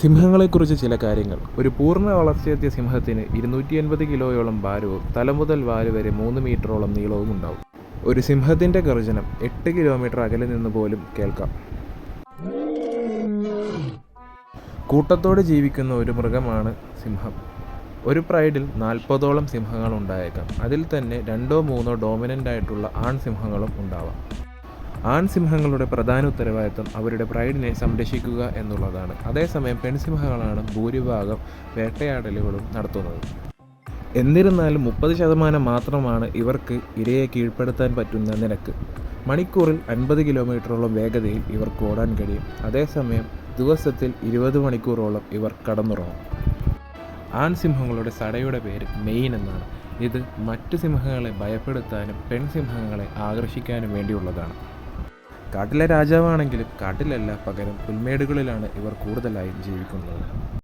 സിംഹങ്ങളെക്കുറിച്ച് ചില കാര്യങ്ങൾ. ഒരു പൂർണ വളർച്ചയെത്തിയ സിംഹത്തിന് ഇരുന്നൂറ്റി എൺപത് കിലോയോളം ഭാരവും തല മുതൽ വാൽ വരെ മൂന്ന് മീറ്ററോളം നീളവും ഉണ്ടാവും. ഒരു സിംഹത്തിന്റെ ഗർജനം എട്ട് കിലോമീറ്റർ അകലെ നിന്ന് പോലും കേൾക്കാം. കൂട്ടത്തോടെ ജീവിക്കുന്ന ഒരു മൃഗമാണ് സിംഹം. ഒരു പ്രൈഡിൽ നാൽപ്പതോളം സിംഹങ്ങൾ ഉണ്ടായേക്കാം അതിൽ തന്നെ രണ്ടോ മൂന്നോ ഡോമിനന്റ് ആയിട്ടുള്ള ആൺ സിംഹങ്ങളും ഉണ്ടാവാം. ആൺ സിംഹങ്ങളുടെ പ്രധാന ഉത്തരവാദിത്തം അവരുടെ പ്രൈഡിനെ സംരക്ഷിക്കുക എന്നുള്ളതാണ്. അതേസമയം പെൺസിംഹങ്ങളാണ് ഭൂരിഭാഗം വേട്ടയാടലുകളും നടത്തുന്നത്. എന്നിരുന്നാലും മുപ്പത് ശതമാനം മാത്രമാണ് ഇവർക്ക് ഇരയെ കീഴ്പ്പെടുത്താൻ പറ്റുന്ന നിരക്ക്. മണിക്കൂറിൽ അൻപത് കിലോമീറ്ററോളം വേഗതയിൽ ഇവർക്ക് ഓടാൻ കഴിയും. അതേസമയം ദിവസത്തിൽ ഇരുപത് മണിക്കൂറോളം ഇവർ കടന്നുറങ്ങും. ആൺസിംഹങ്ങളുടെ സടയുടെ പേര് മെയിൻ എന്നാണ്. ഇത് മറ്റ് സിംഹങ്ങളെ ഭയപ്പെടുത്താനും പെൺസിംഹങ്ങളെ ആകർഷിക്കാനും വേണ്ടിയുള്ളതാണ്. കാട്ടിലെ രാജാവാണെങ്കിലും കാട്ടിലല്ല പകരം പുൽമേടുകളിലാണ് ഇവർ കൂടുതലായും ജീവിക്കുന്നത്.